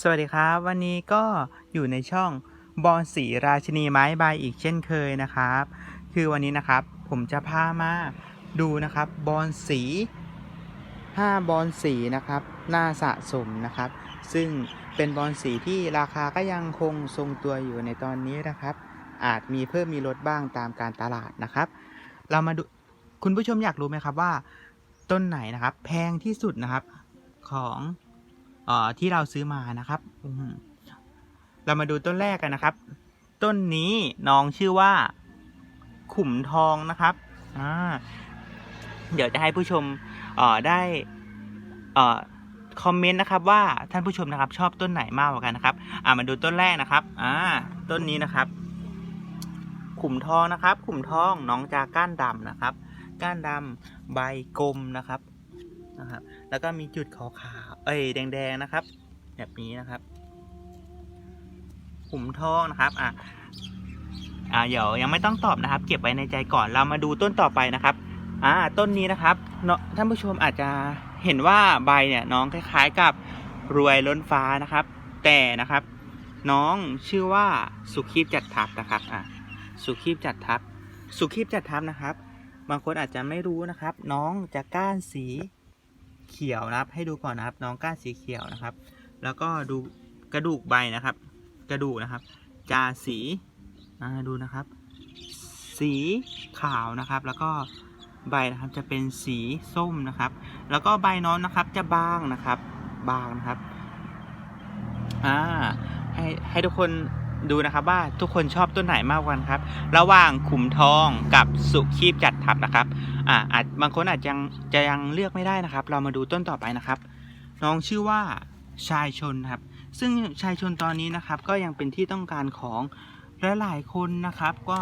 สวัสดีครับ วันนี้ก็อยู่ในช่องบอลสีราชินีไม้ใบอีกเช่นเคยนะครับ คือวันนี้นะครับผมจะพามาดูนะครับบอลสี5บอลสีนะครับน่าสะสมนะครับ ซึ่งเป็นบอลสีที่ราคาก็ยังคงทรงตัวอยู่ในตอนนี้นะครับ อาจมีเพิ่มมีลดบ้างตามการตลาดนะครับ เรามาดูคุณผู้ชมอยากรู้ไหมครับว่า ต้นไหนนะครับ แพงที่สุดนะครับของ ที่เราซื้อมานะครับ เรามาดูต้นแรกกันนะครับ ต้นนี้น้องชื่อว่า ขุมทองนะครับอ่าเดี๋ยวจะให้ผู้ชมเอ่อได้เอ่อคอมเมนต์นะครับว่าท่านผู้ชมนะครับ ชอบต้นไหนมากกว่ากันนะครับ อ่ามาดูต้นแรกนะครับ อ่า ต้นนี้นะครับ ขุมทองนะครับ ขุมทองน้องจากก้านดำนะครับ ก้านดำใบกลมนะครับ นะครับ แล้วก็มีจุดขาวๆเอ้ยแดงๆนะครับ แบบนี้นะครับขุมทองนะครับอะอ่าเดี๋ยวยังไม่ต้องตอบนะครับ เก็บไว้ในใจก่อนเรามาดูต้นต่อไปนะครับอ่าต้นนี้นะครับเนาะท่านผู้ชมอาจจะเห็นว่าใบเนี่ยน้องคล้าย ๆ กับรวยล้นฟ้านะครับ แต่นะครับ น้องชื่อว่าสุขีบจัดทับนะครับอะสุขีบจัดทับสุขีบจัดทับนะครับ บางคนอาจจะไม่รู้นะครับ น้องจะก้านสี เขียวนะครับ ให้ดูก่อนนะครับ น้องก้านสีเขียวนะครับ แล้วก็ดูกระดูกใบนะครับ กระดูกนะครับจาสีอ่าดูนะครับ สีขาวนะครับ แล้วก็ใบนะครับจะเป็นสีส้มนะครับ แล้วก็ใบน้องนะครับจะบางนะครับ บางนะครับ อ่า ให้ให้ทุกคน ดูนะครับว่าทุกคนชอบต้นไหนมากกว่ากันครับ ระหว่างขุมทองกับสุขีบจัดทับนะครับ อ่าอาจบางคนอาจจะยังจะยังเลือกไม่ได้นะครับ เรามาดูต้นต่อไปนะครับ น้องชื่อว่าชายชนครับ ซึ่งชายชนตอนนี้นะครับ ก็ยังเป็นที่ต้องการของหลายๆคนนะครับ ก็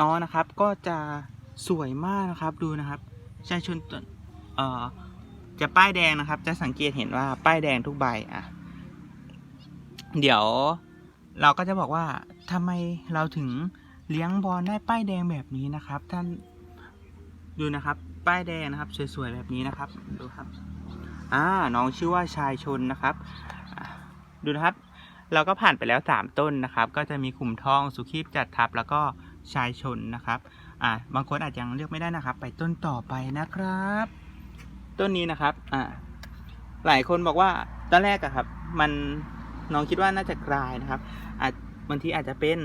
น้องนะครับก็จะสวยมากนะครับดูนะครับ ชายชนต้นเอ่อจะป้ายแดงนะครับ จะสังเกตเห็นว่าป้ายแดงทุกใบอะ เดี๋ยว เราก็จะบอกว่าทำไมเราถึงเลี้ยงบอลได้ป้ายแดงแบบนี้นะครับ ท่านดูนะครับ ป้ายแดงนะครับ สวยๆแบบนี้นะครับดูครับอ่าน้องชื่อว่าชายชนนะครับ ดูนะครับ เราก็ผ่านไปแล้ว 3 ต้นนะครับ ก็จะมีขุมทองสุขีบจัดทับแล้วก็ชายชนนะครับอ่าบางคนอาจจะยังเลือกไม่ได้นะครับ ไปต้นต่อไปนะครับ ต้นนี้นะครับอ่าหลายคนบอกว่าตอนแรกอะครับ มัน น้องคิดว่าน่าจะกลายนะครับอาจบางทีอาจจะเป็น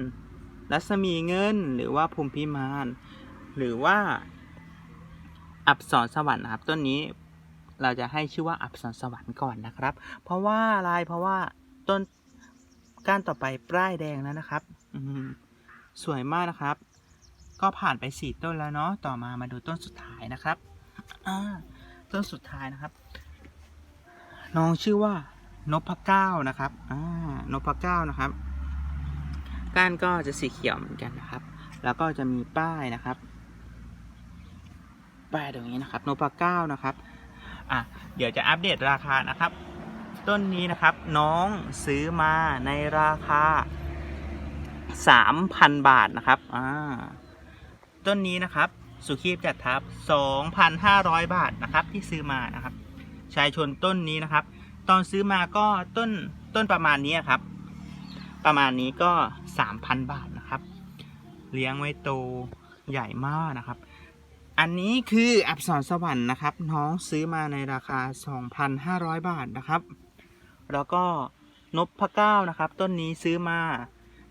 รัศมีเงินหรือว่าภูมิพิมาน หรือว่า อับสรสวรรค์นะครับ ต้นนี้เราจะให้ชื่อว่าอับสรสวรรค์ก่อนนะครับ เพราะว่าอะไรเพราะว่าต้นก้านต่อไปปลายแดงแล้วนะครับอืสวยมากนะครับ ก็ผ่านไปสี่ต้นแล้วเนาะต่อมามาดูต้นสุดท้ายนะครับอต้นสุดท้ายนะครับ น้องชื่อว่า นพเก้านะครับอ่านพเก้านะครับ ก้านก็จะสีเขียวเหมือนกันนะครับ แล้วก็จะมีป้ายนะครับ ป้ายตรงนี้นะครับโนปาเก้านะครับอะเดี๋ยวจะอัปเดตราคานะครับ ต้นนี้นะครับน้องซื้อมาในราคา3,000บาทนะครับอ่าต้นนี้นะครับสุขีบจัดทับ 2,500 บาทนะครับที่ซื้อมานะครับ ชายชนต้นนี้นะครับ ตอนซื้อมาก็ต้นต้นประมาณนี้ครับ ประมาณนี้ก็3,000บาทนะครับ เลี้ยงไว้โตใหญ่มากนะครับ อันนี้คืออับสรสวรรค์นะครับ น้องซื้อมาในราคา 2,500 บาทนะครับ แล้วก็นพพะเก้านะครับ ต้นนี้ซื้อมา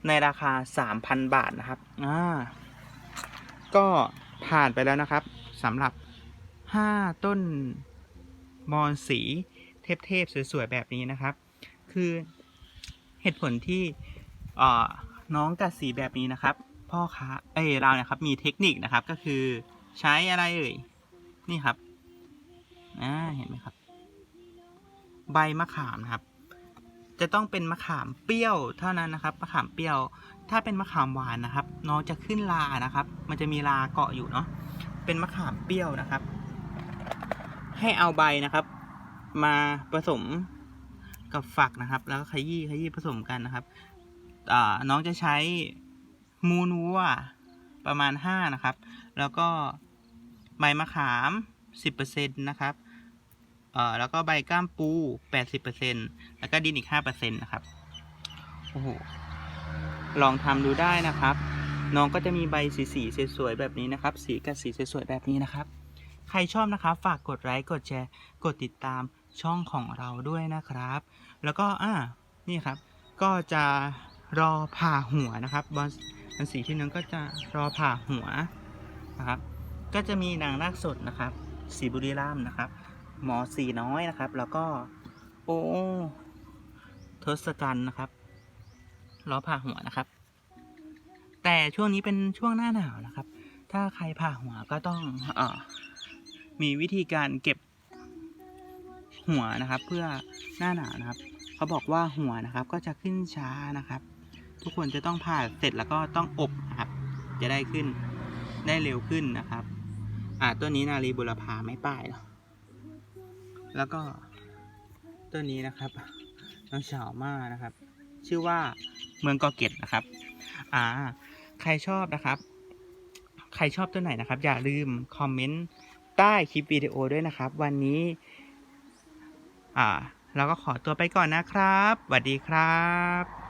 ในราคา 3,000 บาทนะครับอ่าก็ผ่านไปแล้วนะครับสำหรับ 5 ต้นมอนสี เทพๆสวยๆแบบนี้นะครับ คือเหตุผลที่น้องกัดสีแบบนี้นะครับ พ่อค้าเอ้ยเรานี่ยครับมีเทคนิคนะครับก็คือใช้อะไรเอ่ยนี่ครับอ่าเห็นไหมครับ ใบมะขามนะครับ จะต้องเป็นมะขามเปรี้ยวเท่านั้นนะครับมะขามเปรี้ยว ถ้าเป็นมะขามหวานนะครับ น้องจะขึ้นลานะครับ มันจะมีลาเกาะอยู่เนาะเป็นมะขามเปรี้ยวนะครับ ให้เอาใบนะครับ มาผสมกับฝักนะครับ แล้วก็ขยี้ขยี้ผสมกันนะครับน้องจะใช้มูนวัวประมาณ 5 นะครับ แล้วก็ใบมะขาม 10%นะครับอ่อแล้วก็ใบก้ามปูแปดสิบเปอร์เซ็นแล้วก็ดินอีกห้าเปอร์เซ็นต์นะครับโอ้โหลองทำดูได้นะครับ น้องก็จะมีใบสีสีสวยๆแบบนี้นะครับ สีกับสีสวยๆแบบนี้นะครับ ใครชอบนะครับ ฝากกดไลค์กดแชร์ กดติดตาม ช่องของเราด้วยนะครับ แล้วก็อ่านี่ครับ ก็จะรอผ่าหัวนะครับบอลบอลสีที่นึงก็จะรอผ่าหัวนะครับ ก็จะมีนางนาคสดนะครับ สีบุรีรัมนะครับ หมอสีน้อยนะครับ แล้วก็โอ้ทศกัณฐ์นะครับรอผ่าหัวนะครับ แต่ช่วงนี้เป็นช่วงหน้าหนาวนะครับ ถ้าใครผ่าหัวก็ต้องอมีวิธีการเก็บ หัวนะครับ เพื่อหน้าหนาวนะครับ เขาบอกว่าหัวนะครับก็จะขึ้นช้านะครับ ทุกคนจะต้องผ่าเสร็จแล้วก็ต้องอบนะครับ จะได้ขึ้นได้เร็วขึ้นนะครับ อ่าต้นนี้นารีบุรพาไม่ป้ายเนาะแล้วก็ต้นนี้นะครับน้องเฉามานะครับ ชื่อว่าเมืองกอเกตนะครับ อ่า ใครชอบนะครับ ใครชอบต้นไหนนะครับ อย่าลืมคอมเมนต์ใต้คลิปวิดีโอด้วยนะครับ วันนี้ อ่า เราก็ขอตัวไปก่อนนะครับสวัสดีครับ